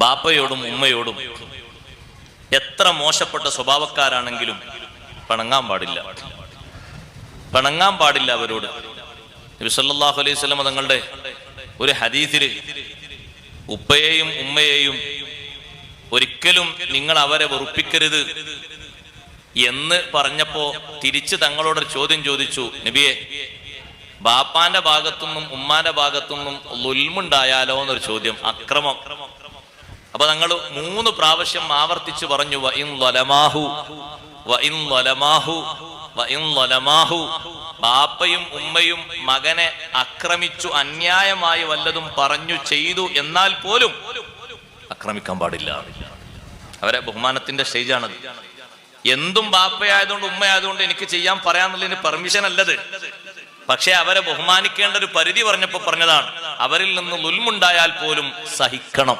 ബാപ്പയോടും ഉമ്മയോടും എത്ര മോശപ്പെട്ട സ്വഭാവക്കാരാണെങ്കിലും പിണങ്ങാൻ പാടില്ല. പിണങ്ങാൻ പാടില്ല അവരോട്. നബി സല്ലല്ലാഹു അലൈഹി വസല്ലം തങ്ങളുടെ ഒരു ഹദീസിൽ ഉപ്പയെയും ഉമ്മയെയും ഒരിക്കലും നിങ്ങൾ അവരെ വെറുപ്പിക്കരുത് എന്ന് പറഞ്ഞപ്പോ തിരിച്ച് തങ്ങളോട് ചോദ്യം ചോദിച്ചു. നബിയെ ബാപ്പാന്റെ ഭാഗത്തുനിന്നും ഉമ്മാന്റെ ഭാഗത്തുനിന്നും ലുൽമുണ്ടായാലോ എന്നൊരു ചോദ്യം അക്രമം. അപ്പൊ ഞങ്ങൾ മൂന്ന് പ്രാവശ്യം ആവർത്തിച്ചു പറഞ്ഞു വ ഇൻ ലലമാഹു വ ഇൻ ലലമാഹു വ ഇൻ ലലമാഹു ബാപ്പയും ഉമ്മയും മകനെ ആക്രമിച്ചു അന്യായമായി വല്ലതും പറഞ്ഞു ചെയ്തു എന്നാൽ പോലും ആക്രമിക്കാൻ പാടില്ല. അവരെ ബഹുമാനത്തിന്റെ സ്റ്റേജാണത്. എന്തും ബാപ്പയായതുകൊണ്ട് ഉമ്മയായതുകൊണ്ട് എനിക്ക് ചെയ്യാൻ പറയാന്നുള്ളതിന് പെർമിഷൻ അല്ലത്. പക്ഷെ അവരെ ബഹുമാനിക്കേണ്ട ഒരു പരിധി പറഞ്ഞപ്പോ പറഞ്ഞതാണ് അവരിൽ നിന്ന് ലുൽമുണ്ടായാൽ പോലും സഹിക്കണം.